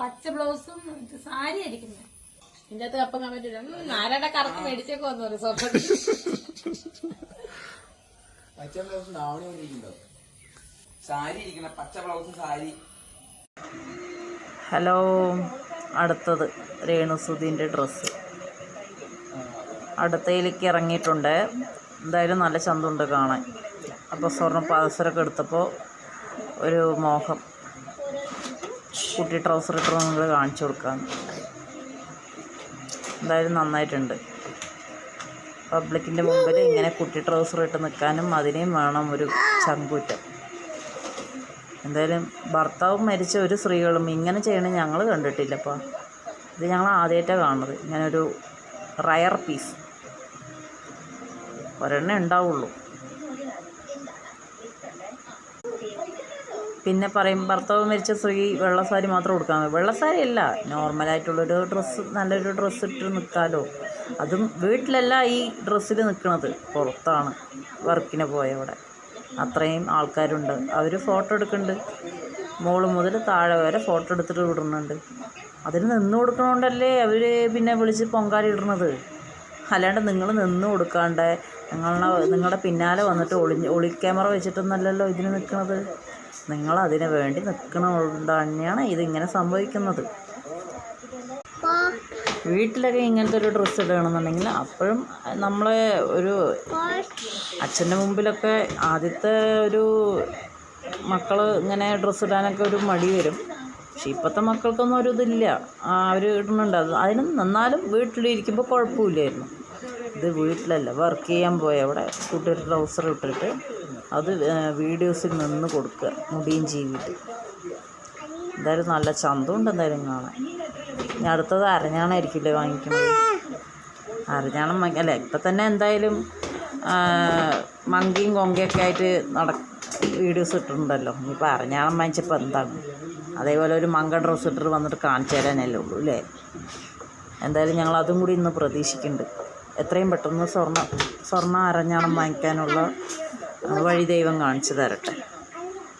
പച്ച ബ്ലൗസും സാരി അടിക്കുന്നത് ഇതിന്റെ അകത്ത് കപ്പം കമന്റ് ഇടും ആരാടെ കറക്ക് മേടിച്ചേക്ക് വന്നു പറയും സ്വർണത്തിൽ പച്ച ബ്ലൗസ് നാവണി കൊണ്ടിരിക്കുന്നുണ്ടോ? സാരി ഇരിക്കണ പച്ച ബ്ലൗസും സാരി. ഹലോ അടുത്തത് രേണുസുധീന്റെ ഡ്രസ്സ് അടുത്തയിലേക്ക് ഇറങ്ങിയിട്ടുണ്ട്. എന്തായാലും നല്ല ചന്തുണ്ട് കാണാൻ. അപ്പോൾ സ്വർണ പാദസരമൊക്കെ എടുത്തപ്പോൾ ഒരു മോഹം. കുട്ടി ട്രൗസർ ഇട്ട് നിങ്ങൾ കാണിച്ചു കൊടുക്കാം എന്തായാലും നന്നായിട്ടുണ്ട്. പബ്ലിക്കിന്റെ മുമ്പിൽ ഇങ്ങനെ കുട്ടി ട്രൗസർ ഇട്ട് നിൽക്കാനും അതിനെയും വേണം ഒരു ചങ്കൂറ്റം. എന്തായാലും ഭർത്താവും മരിച്ച ഒരു സ്ത്രീകളും ഇങ്ങനെ ചെയ്യണത് ഞങ്ങൾ കണ്ടിട്ടില്ലപ്പോൾ ഇത് ഞങ്ങൾ ആദ്യമായിട്ടാണ് കാണുന്നത്. ഇങ്ങനെ ഒരു റയർ പീസ് ഒരെണ്ണേ ഉണ്ടാവുള്ളൂ. പിന്നെ പറയും ഭർത്താവ് മരിച്ച സ്ത്രീ വെള്ളസാരി മാത്രം കൊടുക്കാൻ വെള്ളസാരി വെള്ള സാരി അല്ല നോർമലായിട്ടുള്ളൊരു ഡ്രസ്സ് നല്ലൊരു ഡ്രസ്സ് ഇട്ട് നിൽക്കാമല്ലോ അതും വീട്ടിലല്ല ഈ ഡ്രസ്സിൽ നിൽക്കുന്നത് പുറത്താണ് വർക്കിന് പോയവിടെ. അത്രയും ആൾക്കാരുണ്ട്. അവർ ഫോട്ടോ എടുക്കുന്നുണ്ട് മോൾ മുതൽ താഴെ വരെ ഫോട്ടോ എടുത്തിട്ട് വിടുന്നുണ്ട്. അതിന് നിന്ന് കൊടുക്കണോണ്ടല്ലേ അവർ പിന്നെ വിളിച്ച് പൊങ്കാല ഇടുന്നത് അല്ലാണ്ട് നിങ്ങൾ നിന്ന് കൊടുക്കാണ്ട് നിങ്ങളുടെ നിങ്ങളുടെ പിന്നാലെ വന്നിട്ട് ഒളി ഒളി ക്യാമറ വെച്ചിട്ടൊന്നല്ലല്ലോ ഇതിന് നിൽക്കുന്നത് നിങ്ങൾ അതിനു വേണ്ടി നിൽക്കണോണ്ട് തന്നെയാണ് ഇതിങ്ങനെ സംഭവിക്കുന്നത്. വീട്ടിലൊക്കെ ഇങ്ങനത്തെ ഒരു ഡ്രസ്സ് ഇടണമെന്നുണ്ടെങ്കിൽ അപ്പോഴും നമ്മളെ ഒരു അച്ഛന്റെ മുമ്പിലൊക്കെ ആദ്യത്തെ ഒരു മക്കൾ ഇങ്ങനെ ഡ്രസ്സ് ഇടാനൊക്കെ ഒരു മടി വരും. പക്ഷെ ഇപ്പോഴത്തെ മക്കൾക്കൊന്നും ഒരു ഇതില്ല. അവർ ഇടുന്നുണ്ട് അത് അതിന് നന്നാലും വീട്ടിലിരിക്കുമ്പോൾ കുഴപ്പമില്ലായിരുന്നു. ഇത് വീട്ടിലല്ല വർക്ക് ചെയ്യാൻ പോയ. അവിടെ കൂട്ടൊരു ട്രൗസർ ഇട്ടിട്ട് അത് വീഡിയോസിൽ നിന്ന് കൊടുക്കുക മുടിയും ചെയ്തിട്ട് എന്തായാലും നല്ല ചന്തമുണ്ട് എന്തായാലും കാണാൻ. ഇനി അടുത്തത് അരഞ്ഞാണായിരിക്കില്ലേ വാങ്ങിക്കുന്നത്? അരഞ്ഞാണം അല്ല ഇപ്പം തന്നെ എന്തായാലും മങ്കിയും കൊങ്കയൊക്കെ ആയിട്ട് നട വീഡിയോസ് ഇട്ടിട്ടുണ്ടല്ലോ. ഇനിയിപ്പോൾ അരഞ്ഞാണം വാങ്ങിച്ചപ്പോൾ എന്താണ്? അതേപോലെ ഒരു മങ്ക ഡ്രസ്സ് ഇട്ടിട്ട് വന്നിട്ട് കാണിച്ചു തരാനല്ലേ ഉള്ളൂ അല്ലേ? എന്തായാലും ഞങ്ങൾ അതും കൂടി ഇന്ന് പ്രതീക്ഷിക്കുന്നുണ്ട്. എത്രയും പെട്ടെന്ന് സ്വർണ സ്വർണ അരഞ്ഞാണം വാങ്ങിക്കാനുള്ള ആ, വഴി ദൈവം കാണിച്ചു തരട്ടെ.